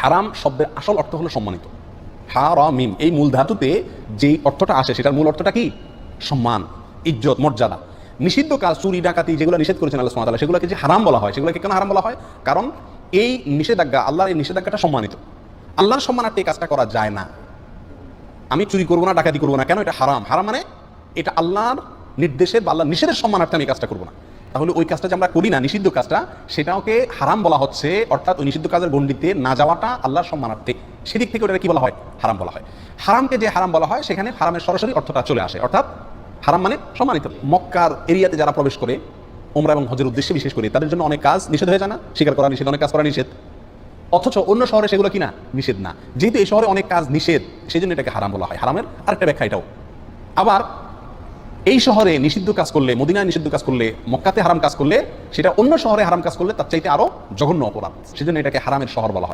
হারাম শব্দের আসল অর্থ হলো সম্মানিত। হারামিম এই মূল ধাতুতে যেই অর্থটা আসে সেটার মূল অর্থটা কি? সম্মান, ইজ্জত, মর্যাদা। নিষিদ্ধ কাজ, চুরি, ডাকাতি যেগুলো নিষেধ করেছেন আল্লাহ সুবহানাহু সেগুলোকে যে হারাম বলা হয়, সেগুলোকে কেন হারাম বলা হয়? কারণ এই নিষেধাজ্ঞা, আল্লাহর এই নিষেধাজ্ঞাটা সম্মানিত। আল্লাহর সম্মানার্থে এই কাজটা করা যায় না। আমি চুরি করব না, ডাকাতি করব না, কেন এটা হারাম? হারাম মানে এটা আল্লাহর নির্দেশের বা আল্লাহর নিষেধের সম্মানার্থে আমি কাজটা করব না। তাহলে ওই কাজটা যে আমরা করি না, নিষিদ্ধ কাজটা সেটাকে হারাম বলা হচ্ছে, অর্থাৎ ওই নিষিদ্ধ কাজের গণ্ডিতে না যাওয়াটা আল্লাহর সম্মানার্থে। সেদিক থেকে ওটা কি বলা হয়? হারাম বলা হয়। হারামকে যে হারাম বলা হয়, সেখানে হারামের সরাসরি অর্থটা চলে আসে। অর্থাৎ হারাম মানে সম্মানিত। মক্কার এরিয়াতে যারা প্রবেশ করে ওমরা এবং হজের উদ্দেশ্যে বিশেষ করে, তাদের জন্য অনেক কাজ নিষেধ হয়ে যায় না? স্বীকার করা নিষেধ, অনেক কাজ করা নিষেধ। অথচ অন্য শহরে সেগুলো কি না? নিষেধ না। যেহেতু এই শহরে অনেক কাজ নিষেধ সেই জন্য এটাকে হারাম বলা হয়। হারামের আরেকটা ব্যাখ্যা এটাও। আবার এই শহরে নিষিদ্ধ কাজ করলে, মদিনায় নিষিদ্ধ কাজ করলে, মক্কাতে হারাম কাজ করলে, সেটা অন্য শহরে হারাম কাজ করলে তার চাইতে আরও জঘন্য অপরাধ। সেজন্য এটাকে হারামের শহর বলা হয়।